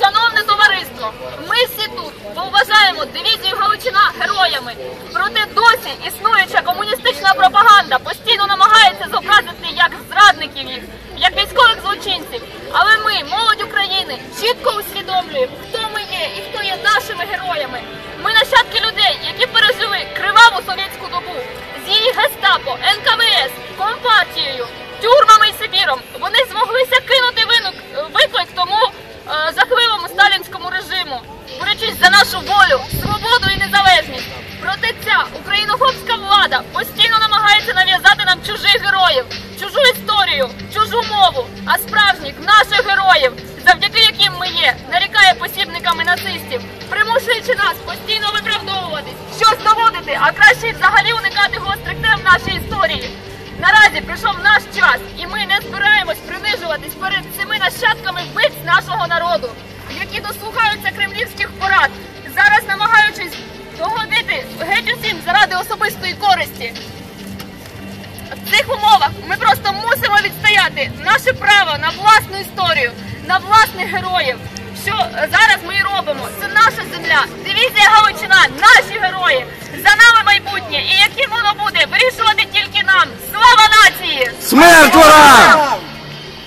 Шановне товариство, ми всі тут поважаємо дивізію Галичина героями. Проте досі існуюча комуністична пропаганда постійно намагається зобразити як зрадників їх, як військових злочинців. Але ми, молодь України, чітко усвідомлюємо, хто ми є і хто є нашими героями. За нашу волю, свободу і незалежність. Проте ця українофобська влада постійно намагається нав'язати нам чужих героїв, чужу історію, чужу мову, а справжніх наших героїв, завдяки яким ми є, нарікає посібниками нацистів, примушуючи нас постійно виправдовуватись, щось доводити, а краще взагалі уникати гострих тем в нашій історії. Наразі прийшов наш час, і ми не збираємось принижуватись перед цими нащадками вбивць нашого народу, які дослухаються кремлівських порад, зараз намагаючись догодити геть усім заради особистої користі. В цих умовах ми просто мусимо відстояти наше право на власну історію, на власних героїв. Що зараз ми і робимо? Це наша земля, дивізія Галичина, наші герої. За нами майбутнє. І яким воно буде вирішувати тільки нам. Слава нації! Смерть!